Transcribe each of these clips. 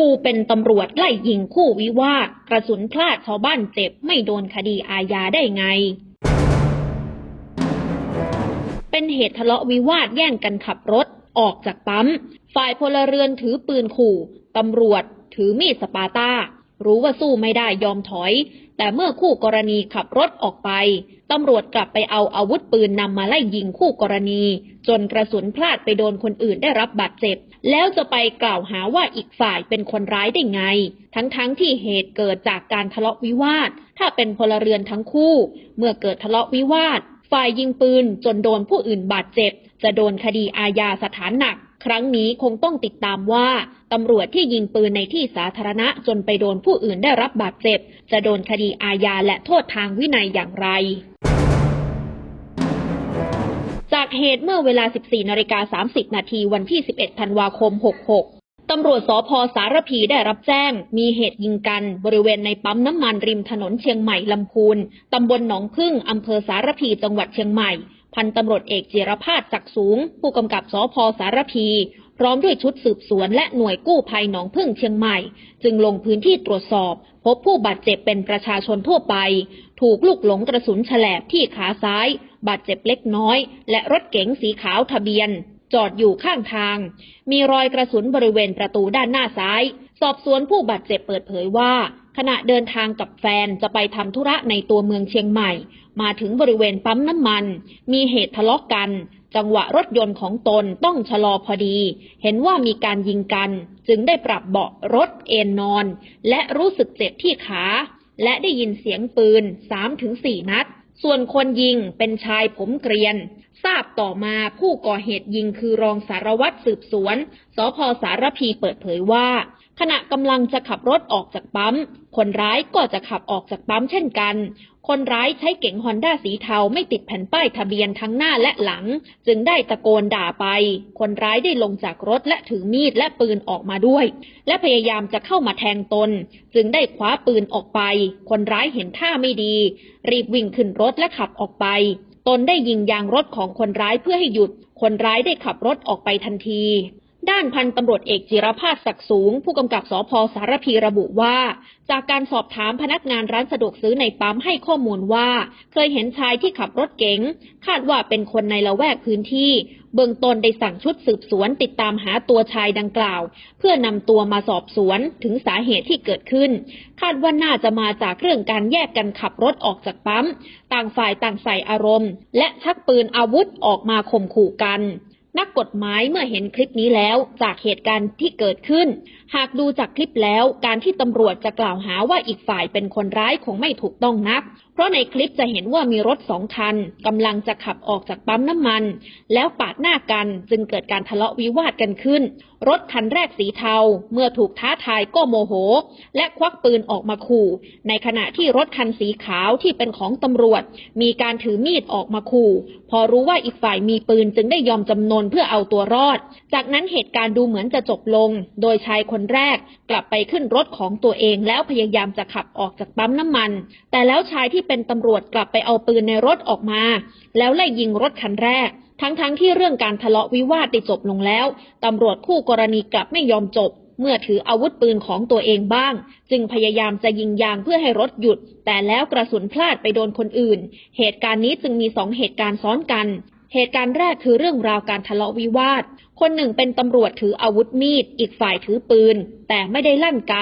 กูเป็นตำรวจไล่ยิงคู่วิวาทกระสุนพลาดชาวบ้านเจ็บไม่โดนคดีอาญาได้ไง เป็นเหตุทะเลาะวิวาทแย่งกันขับรถออกจากปั๊ม ฝ่ายพลเรือนถือปืนขู่ ตำรวจถือมีดสปาต้า รู้ว่าสู้ไม่ได้ยอมถอย แต่เมื่อคู่กรณีขับรถออกไปตำรวจกลับไปเอาอาวุธปืนนำมาไล่ยิงคู่กรณี จนกระสุนพลาดไปโดนคนอื่นได้รับบาดเจ็บ แล้วจะไปกล่าวหาว่าอีกฝ่ายเป็นคนร้ายได้ไง ทั้งๆทที่เหตุเกิดจากการทะเลาะวิวาท ถ้าเป็นพลเรือนทั้งคู่ เมื่อเกิดทะเลาะวิวาท ฝ่ายยิงปืนจนโดนผู้อื่นบาดเจ็บ จะโดนคดีอาญาสถานหนัก ครั้งนี้คงต้องติดตามว่าตำรวจที่ยิงปืนในที่สาธารณะจนไปโดนผู้อื่นได้รับบาดเจ็บ จะโดนคดีอาญาและโทษทางวินัยอย่างไรจากเหตุเมื่อเวลา 14นาฬิกา30 นาทีวันที่ 11 ธันวาคม 66 ตำรวจสพสารพีได้รับแจ้ง มีเหตุยิงกันบริเวณในปั๊มน้ำมันริมถนนเชียงใหม่ลำพูน ตำบลหนองพึ่งอำเภอสารพีจังหวัดเชียงใหม่ พันตำรวจเอกจิรพาสจักสูง ผู้กำกับสพสารพี พร้อมด้วยชุดสืบสวนและหน่วยกู้ภัยหนองพึ่งเชียงใหม่ จึงลงพื้นที่ตรวจสอบ พบผู้บาดเจ็บเป็นประชาชนทั่วไป ถูกลูกหลงกระสุนฉลบที่ขาซ้าย บาดเจ็บเล็กน้อย และรถเก๋งสีขาวทะเบียน จอดอยู่ข้างทาง มีรอยกระสุนบริเวณประตูด้านหน้าซ้าย สอบสวนผู้บาดเจ็บเปิดเผยว่า ขณะเดินทางกับแฟนจะไปทำธุระในตัวเมืองเชียงใหม่ มาถึงบริเวณปั๊มน้ำมัน มีเหตุทะเลาะกัน จังหวะรถยนต์ของตนต้องชะลอพอดี เห็นว่ามีการยิงกัน จึงได้ปรับเบาะรถเอนนอน และรู้สึกเจ็บที่ขา และได้ยินเสียงปืน 3-4 นัด ส่วนคนยิงเป็นชายผมเกรียนทราบต่อมาผู้ก่อเหตุยิงคือรองสารวัตรสืบสวน สพสารพีเปิดเผยว่า ขณะกำลังจะขับรถออกจากปั๊ม คนร้ายก็จะขับออกจากปั๊มเช่นกัน คนร้ายใช้เก๋งฮอนด้าสีเทาไม่ติดแผ่นป้ายทะเบียนทั้งหน้าและหลัง จึงได้ตะโกนด่าไป คนร้ายได้ลงจากรถและถือมีดและปืนออกมาด้วย และพยายามจะเข้ามาแทงตน จึงได้คว้าปืนออกไป คนร้ายเห็นท่าไม่ดี รีบวิ่งขึ้นรถและขับออกไปตนได้ยิงยางรถของคนร้ายเพื่อให้หยุด คนร้ายได้ขับรถออกไปทันที ด้านพันตำรวจเอกจิรพาสศักดิ์สูง ผู้กำกับสพสารพีระบุว่า จากการสอบถามพนักงานร้านสะดวกซื้อในปั๊มให้ข้อมูลว่า เคยเห็นชายที่ขับรถเก๋ง คาดว่าเป็นคนในละแวกพื้นที่ เบื้องต้นได้สั่งชุดสืบสวนติดตามหาตัวชายดังกล่าว เพื่อนำตัวมาสอบสวนถึงสาเหตุที่เกิดขึ้น คาดว่าน่าจะมาจากเรื่องการแยกกันขับรถออกจากปั๊ม ต่างฝ่ายต่างใส่อารมณ์ และชักปืนอาวุธออกมาข่มขู่กัน นักกฎหมายเมื่อเห็นคลิปนี้แล้วจากเหตุการณ์ที่เกิดขึ้น หากดูจากคลิปแล้วการที่ตำรวจจะกล่าวหาว่าอีกฝ่ายเป็นคนร้ายคงไม่ถูกต้องนัก เพราะในคลิปจะเห็นว่ามีรถสองคันกำลังจะขับออกจากปั๊มน้ำมัน แล้วปาดหน้ากันจึงเกิดการทะเลาะวิวาทกันขึ้น รถคันแรกสีเทา เมื่อถูกท้าทายก็โมโห และควักปืนออกมาขู่ ในขณะที่รถคันสีขาวที่เป็นของตำรวจ มีการถือมีดออกมาขู่ พอรู้ว่าอีกฝ่ายมีปืนจึงได้ยอมจำนนเพื่อเอาตัวรอด จากนั้นเหตุการณ์ดูเหมือนจะจบลง โดยชายคนแรกกลับไปขึ้นรถของตัวเองแล้วพยายามจะขับออกจากปั๊มน้ำมัน แต่แล้วชายที่เป็นตำรวจกลับไปเอาปืนในรถออกมา แล้วไล่ยิงรถคันแรก ทั้งๆทที่เรื่องการทะเลาะวิวาทได้จบลงแล้วตำรวจคู่กรณีกลับไม่ยอมจบเมื่อถืออาวุธปืนของตัวเองบ้าง จึงพยายามจะยิงยางเพื่อให้รถหยุด แต่แล้วกระสุนพลาดไปโดนคนอื่น เหตุการณ์นี้จึงมีสองเหตุการณ์ซ้อนกัน เหตุการณ์แรกคือเรื่องราวการทะเลาะวิวาท คนหนึ่งเป็นตำรวจถืออาวุธมีด อีกฝ่ายถือปืน แต่ไม่ได้ลั่นไก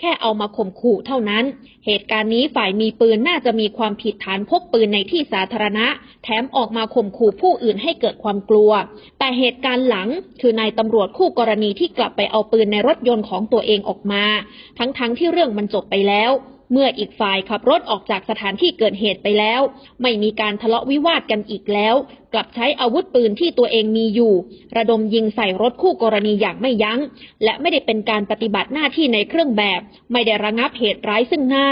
แค่เอามาข่มขู่เท่านั้น เหตุการณ์นี้ฝ่ายมีปืนน่าจะมีความผิดฐานพกปืนในที่สาธารณะ แถมออกมาข่มขู่ผู้อื่นให้เกิดความกลัว แต่เหตุการณ์หลังคือนายตำรวจคู่กรณีที่กลับไปเอาปืนในรถยนต์ของตัวเองออกมา ทั้งๆทที่เรื่องมันจบไปแล้วเมื่ออีกฝ่ายขับรถออกจากสถานที่เกิดเหตุไปแล้ว ไม่มีการทะเลาะวิวาทกันอีกแล้ว กลับใช้อาวุธปืนที่ตัวเองมีอยู่ ระดมยิงใส่รถคู่กรณีอย่างไม่ยัง้ง และไม่ได้เป็นการปฏิบัติหน้าที่ในเครื่องแบบ ไม่ได้ระงับเหตุร้ายซึ่งหน้า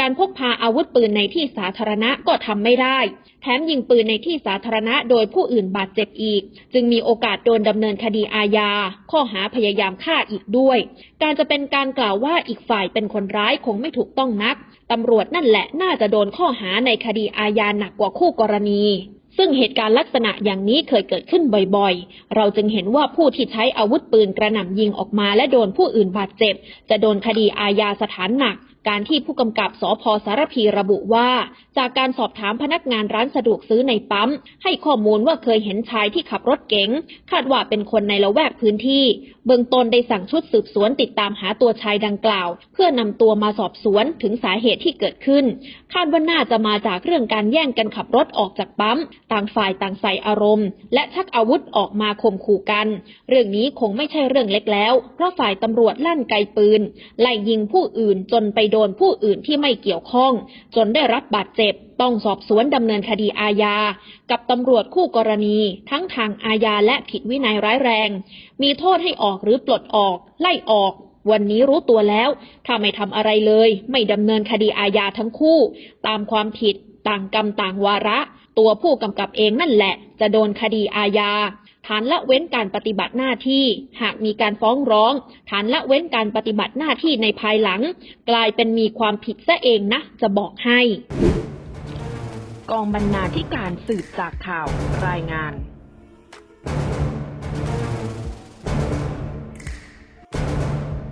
การพกพาอาวุธปืนในที่สาธารณะก็ทำไม่ได้ แถมยิงปืนในที่สาธารณะโดยผู้อื่นบาดเจ็บอีก จึงมีโอกาสโดนดำเนินคดีอาญา ข้อหาพยายามฆ่าอีกด้วย การจะเป็นการกล่าวว่าอีกฝ่ายเป็นคนร้ายคงไม่ถูกต้องนักตำรวจนั่นแหละน่าจะโดนข้อหาในคดีอาญาหนักกว่าคู่กรณี ซึ่งเหตุการณ์ลักษณะอย่างนี้เคยเกิดขึ้นบ่อยๆ เราจึงเห็นว่าผู้ที่ใช้อาวุธปืนกระหน่ำยิงออกมาและโดนผู้อื่นบาดเจ็บ จะโดนคดีอาญาสถานหนัก การที่ผู้กำกับสพสารพีระบุว่า จากการสอบถามพนักงานร้านสะดวกซื้อในปั๊ม ให้ข้อมูลว่าเคยเห็นชายที่ขับรถเก๋งคาดว่าเป็นคนในละแวกพื้นที่ เบื้องต้นได้สั่งชุดสืบสวนติดตามหาตัวชายดังกล่าว เพื่อนำตัวมาสอบสวนถึงสาเหตุที่เกิดขึ้น คาดว่าน่าจะมาจากเรื่องการแย่งกันขับรถออกจากปั๊ม ต่างฝ่ายต่างใส่อารมณ์ และชักอาวุธออกมาข่มขู่กัน เรื่องนี้คงไม่ใช่เรื่องเล็กแล้ว เพราะฝ่ายตำรวจลั่นไกปืนไล่ยิงผู้อื่นจนไปโดนผู้อื่นที่ไม่เกี่ยวข้อง จนได้รับบาดเจ็บ ต้องสอบสวนดำเนินคดีอาญา กับตำรวจคู่กรณี ทั้งทางอาญาและผิดวินัยร้ายแรง มีโทษให้ออกหรือปลดออก ไล่ออกวันนี้รู้ตัวแล้ว ถ้าไม่ทำอะไรเลย ไม่ดำเนินคดีอาญาทั้งคู่ ตามความผิด ต่างกรรมต่างวาระ ตัวผู้กำกับเองนั่นแหละ จะโดนคดีอาญา ฐานละเว้นการปฏิบัติหน้าที่ หากมีการฟ้องร้อง ฐานละเว้นการปฏิบัติหน้าที่ในภายหลัง กลายเป็นมีความผิดซะเองนะ จะบอกให้ กองบรรณาธิการสืบจากข่าวรายงาน